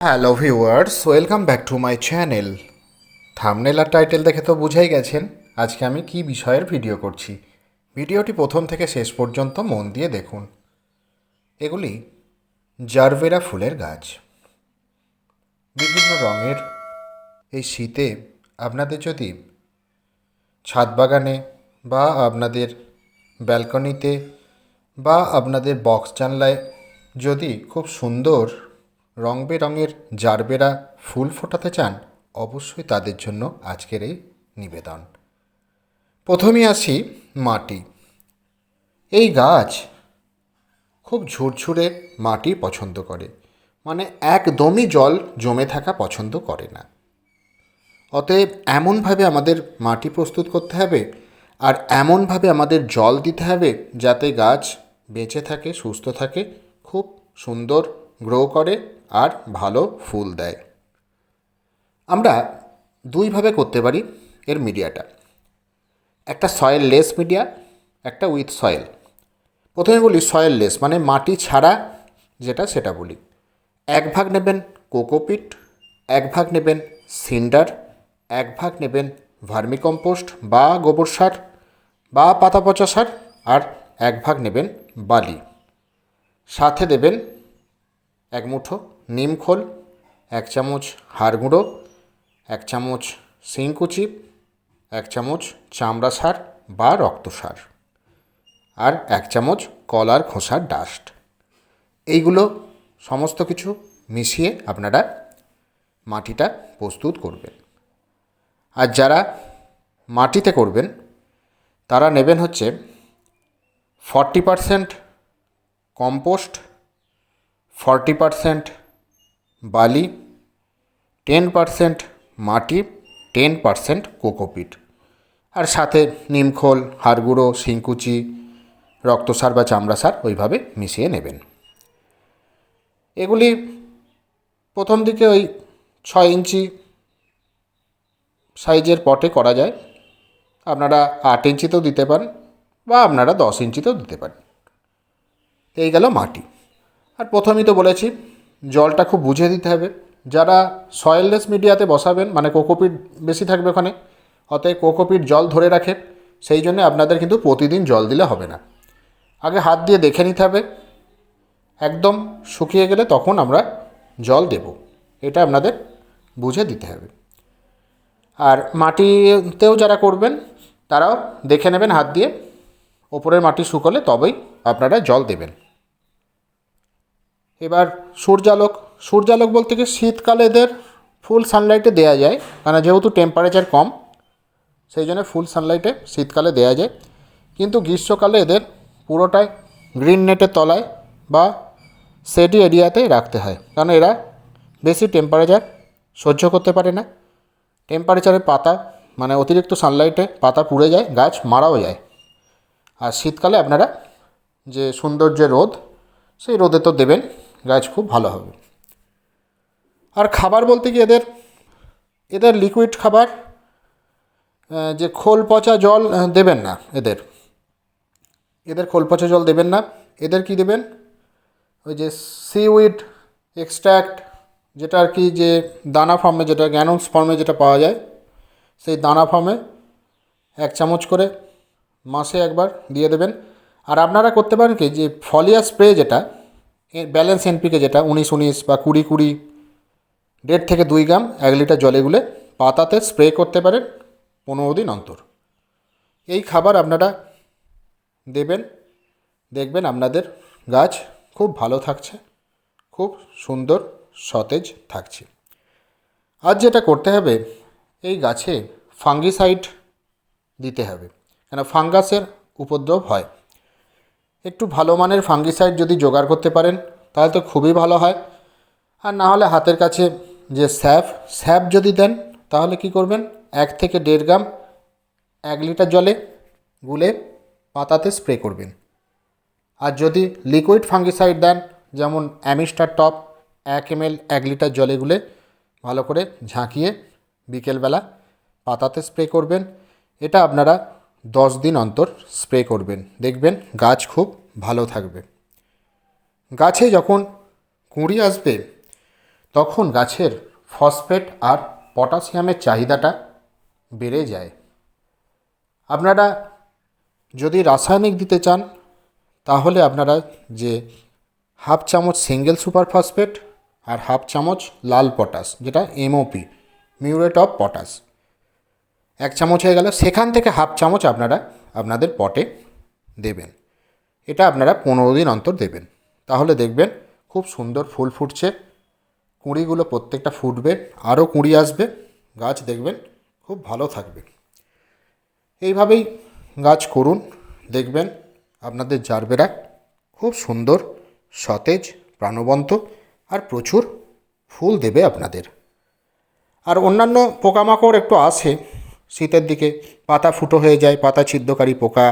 Hello viewers, welcome back to my channel. Thumbnail R title দেখে তো বুঝাই গেছেন, আজকে আমি কি বিষয়ের ভিডিও করছি। ভিডিওটি প্রথম থেকে শেষ পর্যন্ত মন দিয়ে দেখুন। এগুলি জারভেরা ফুলের গাছ। বিভিন্ন রঙের এই শীতে আপনাদের যদি ছাদ বাগানে বা আপনাদের ব্যালকনিতে বা আপনাদের বক্স জানলায় যদি খুব সুন্দর রং বেরঙের জারবেরা ফুল ফোটাতে চান, অবশ্যই তাদের জন্য আজকের এই নিবেদন। প্রথমেই আসি মাটি। এই গাছ খুব ঝুরঝুরে মাটি পছন্দ করে মানে একদমই জল জমে থাকা পছন্দ করে না। অতএব এমনভাবে আমাদের মাটি প্রস্তুত করতে হবে আর এমনভাবে আমাদের জল দিতে হবে যাতে গাছ বেঁচে থাকে, সুস্থ থাকে, খুব সুন্দর, গ্রো করে আর ভালো ফুল দেয়। আমরা দুইভাবে করতে পারি এর মিডিয়াটা। একটা সয়েল লেস মিডিয়া একটা উইথ সয়েল প্রথমে বলি সয়েল লেস মানে মাটি ছাড়া যেটা সেটা বলি। এক ভাগ নেবেন কোকোপিট, এক ভাগ নেবেন সিন্ডার, এক ভাগ নেবেন ভার্মিকম্পোস্ট বা গোবর সার বা পাতা পচা সার আর এক ভাগ নেবেন বালি। সাথে দেবেন এক মুঠো নিম খোল, এক চামচ হাড় গুঁড়ো, এক চামচ শিংকুচি, এক চামচ চামড়া সার বা রক্ত সার আর এক চামচ কলার খোসার ডাস্ট এইগুলো সমস্ত কিছু মিশিয়ে আপনারা মাটিটা প্রস্তুত করবেন। আর যারা মাটিতে করবেন, তারা নেবেন হচ্ছে forty percent compost forty percent বালি টেন পারসেন্ট মাটি টেন পারসেন্ট কোকোপিট। আর সাথে নিমখোল হাড়গুঁড়ো, শিংকুচি, রক্তসার বা চামড়া সার ওইভাবে মিশিয়ে নেবেন। এগুলি প্রথম দিকে ওই ছয় ইঞ্চি সাইজের পটে করা যায়। আপনারা আট ইঞ্চিতেও দিতে পারেন বা আপনারা দশ ইঞ্চিতেও দিতে পারেন। এই গেল মাটি। আর প্রথমেই তো বলেছি জলটা খুব বুঝে দিতে হবে। যারা সয়েললেস মিডিয়াতে বসাবেন মানে কোকোপিট বেশি থাকবে ওখানে, অতএব কোকোপিট জল ধরে রাখে সেই জন্য আপনাদের কিন্তু প্রতিদিন জল দিলে হবে না। আগে হাত দিয়ে দেখে নিতে হবে, একদম শুকিয়ে গেলে তখন আমরা জল দেব, এটা আপনাদের বুঝে দিতে হবে। আর মাটিতেও যারা করবেন, তারাও দেখে নেবেন হাত দিয়ে, ওপরের মাটি শুকোলে তবেই আপনারা জল দেবেন। এবার সূর্যালোক সূর্যালোক বলতে কি শীতকালে এদের ফুল সানলাইটে দেওয়া যায়। মানে যেহেতু টেম্পারেচার কম, সেই জন্য ফুল সানলাইটে শীতকালে দেওয়া যায়। কিন্তু গ্রীষ্মকালে এদের পুরোটাই গ্রিন নেটের তলায় বা সেডি এরিয়াতে রাখতে হয়। কারণ এরা বেশি টেম্পারেচার সহ্য করতে পারে না। টেম্পারেচারে পাতা মানে অতিরিক্ত সানলাইটে পাতা পুড়ে যায়, গাছ মারাও যায়। আর শীতকালে আপনারা যে সুন্দর যে রোদ, সেই রোদে তো দেবেন গাছ খুব ভালো হবে। আর খাবার বলতে কি এদের এদের লিকুইড খাবার যে খোল পচা জল দেবেন না এদের। এদের খোল পচা জল দেবেন না। এদের কি দেবেন? ওই যে সিউইড এক্সট্র্যাক্ট যেটা আর কি যে দানা ফর্মে যেটা গ্যানুলস ফর্মে যেটা পাওয়া যায়, সেই দানা ফর্মে এক চামচ করে মাসে একবার দিয়ে দেবেন। আর আপনারা করতে পারেন কি, যে ফলিয়া স্প্রে যেটা ব্যালেন্স এনপিকে যেটা, উনিশ উনিশ বা কুড়ি কুড়ি, দেড় থেকে দুই গ্রাম, এক লিটার জলে গুলে পাতাতে স্প্রে করতে পারেন পনেরো দিন অন্তর। এই খাবার আপনারা দেবেন, দেখবেন আপনাদের গাছ খুব ভালো থাকছে, খুব সুন্দর, সতেজ থাকছে। আর যেটা করতে হবে, এই গাছে ফাঙ্গিসাইড দিতে হবে, কেন ফাঙ্গাসের উপদ্রব হয়। একটু ভালো মানের ফাঙ্গিসাইড যদি জোগাড় করতে পারেন, তাহলে তো খুবই ভালো হয়। আর না হলে হাতের কাছে যে স্যাপ স্যাপ যদি দেন, তাহলে কি করবেন? এক থেকে দেড় গ্রাম এক লিটার জলে গুলে পাতাতে স্প্রে করবেন। আর যদি লিকুইড ফাঙ্গিসাইড দেন, যেমন অ্যামিস্টার টপ, এক এম এল, এক লিটার জলে গুলে ভালো করে ঝাঁকিয়ে বিকেলবেলা পাতাতে স্প্রে করবেন। এটা আপনারা দশ দিন অন্তর স্প্রে করবেন। দেখবেন গাছ খুব ভালো থাকবে। গাছে যখন কুঁড়ি আসবে, তখন গাছের ফসফেট আর পটাশিয়ামের চাহিদাটা বেড়ে যায়। আপনারা যদি রাসায়নিক দিতে চান, তাহলে আপনারা যে হাফ চামচ সিঙ্গেল সুপার ফসফেট আর হাফ চামচ লাল পটাশ, যেটা এমওপি মিউরেট অফ পটাশ এক চামচ হয়ে গেল। সেখান থেকে হাফ চামচ আপনারা আপনাদের পটে দেবেন। এটা আপনারা পনেরো দিন অন্তর দেবেন। তাহলে দেখবেন খুব সুন্দর ফুল ফুটছে। কুঁড়িগুলো প্রত্যেকটা ফুটবে। আরও কুঁড়ি আসবে। গাছ দেখবেন খুব ভালো থাকবে। এইভাবেই গাছ করুন। দেখবেন আপনাদের জারবেরা খুব সুন্দর, সতেজ, প্রাণবন্ত আর প্রচুর ফুল দেবে আপনাদের। আর অন্যান্য পোকামাকড় একটু আসে। শীতের দিকে পাতা ফুটো হয়ে যায়, পাতা ছিদ্রকারী পোকা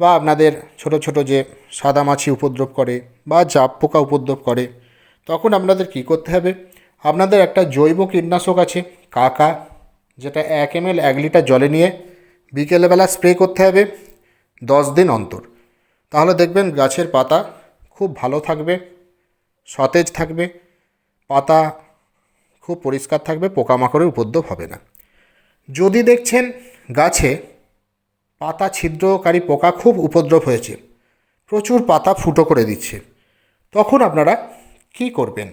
বা আপনাদের ছোট ছোট যে সাদা মাছি উপদ্রব করে বা জাপ পোকা উপদ্রব করে, তখন আপনাদের কী করতে হবে? আপনাদের একটা জৈব কীটনাশক আছে, কাকা, যেটা এক এম এল এক লিটার জলে নিয়ে বিকেলবেলা স্প্রে করতে হবে দশ দিন অন্তর। তাহলে দেখবেন গাছের পাতা খুব ভালো থাকবে, সতেজ থাকবে, পাতা খুব পরিষ্কার থাকবে, পোকামাকড়ের উপদ্রব হবে না। যদি দেখছেন গাছে পাতা ছিদ্রকারী পোকা খুব উপদ্রব হয়েছে, প্রচুর পাতা ফুটো করে দিচ্ছে, তখন আপনারা কি করবেন?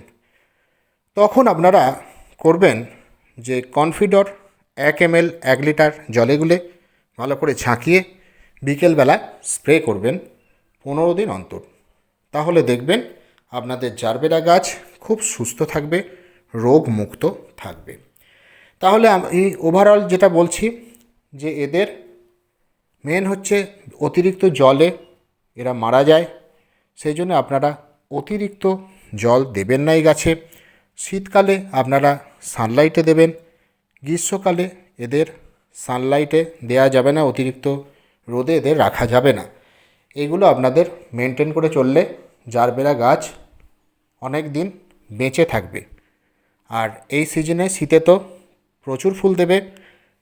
তখন আপনারা করবেন যে কনফিডর এক এম এল এক লিটার জলে গুলে ভালো করে ঝাঁকিয়ে বিকেলবেলা স্প্রে করবেন পনেরো দিন অন্তর। তাহলে দেখবেন আপনাদের জারবেরা গাছ খুব সুস্থ থাকবে রোগ মুক্ত থাকবে। তাহলে আমি ওভারঅল যেটা বলছি, যে এদের মেন হচ্ছে অতিরিক্ত জলে এরা মারা যায়। সেই জন্য আপনারা অতিরিক্ত জল দেবেন না এই গাছে। শীতকালে আপনারা সানলাইটে দেবেন। গ্রীষ্মকালে এদের সানলাইটে দেয়া যাবে না, অতিরিক্ত রোদে এদের রাখা যাবে না। এগুলো আপনাদের মেনটেন করে চললে জারবেরা গাছ অনেক দিন বেঁচে থাকবে। আর এই সিজনে শীতে তো প্রচুর ফুল দেবে।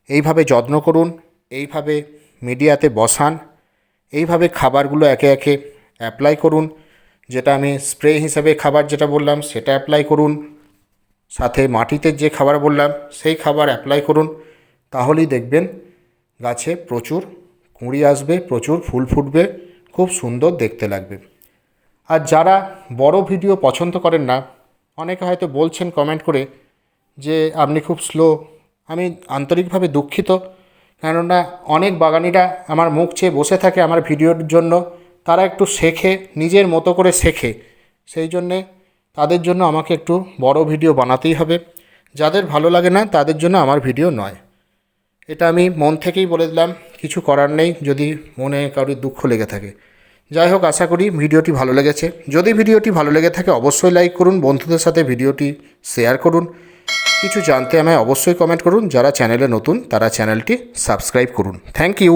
এইভাবে যত্ন করুন, এইভাবে মিডিয়াতে বসান, এইভাবে খাবারগুলো একে একে অ্যাপ্লাই করুন। যেটা আমি স্প্রে হিসাবে খাবার যেটা বললাম, সেটা অ্যাপ্লাই করুন। সাথে মাটিতে যে খাবার বললাম, সেই খাবার অ্যাপ্লাই করুন। তাহলেই দেখবেন গাছে প্রচুর কুঁড়ি আসবে, প্রচুর ফুল ফুটবে, খুব সুন্দর দেখতে লাগবে। আর যারা বড় ভিডিও পছন্দ করেন না, অনেকে হয়তো বলছেন কমেন্ট করে যে আপনি খুব স্লো আমি আন্তরিকভাবে দুঃখিত। কেননা অনেক বাগানিরা আমার মুখ চেয়ে বসে থাকে আমার ভিডিওর জন্য। তারা একটু শেখে, নিজের মতো করে শেখে। সেই জন্যে তাদের জন্য আমাকে একটু বড় ভিডিও বানাতেই হবে। যাদের ভালো লাগে না, তাদের জন্য আমার ভিডিও নয়। এটা আমি মন থেকেই বলে দিলাম, কিছু করার নেই যদি মনে কারোর দুঃখ লেগে থাকে। যাই হোক, আশা করি ভিডিওটি ভালো লেগেছে। যদি ভিডিওটি ভালো লেগে থাকে, অবশ্যই লাইক করুন, বন্ধুদের সাথে ভিডিওটি শেয়ার করুন। কিছু জানতে আমায় অবশ্যই কমেন্ট করুন। যারা চ্যানেলে নতুন, তারা চ্যানেলটি সাবস্ক্রাইব করুন। Thank you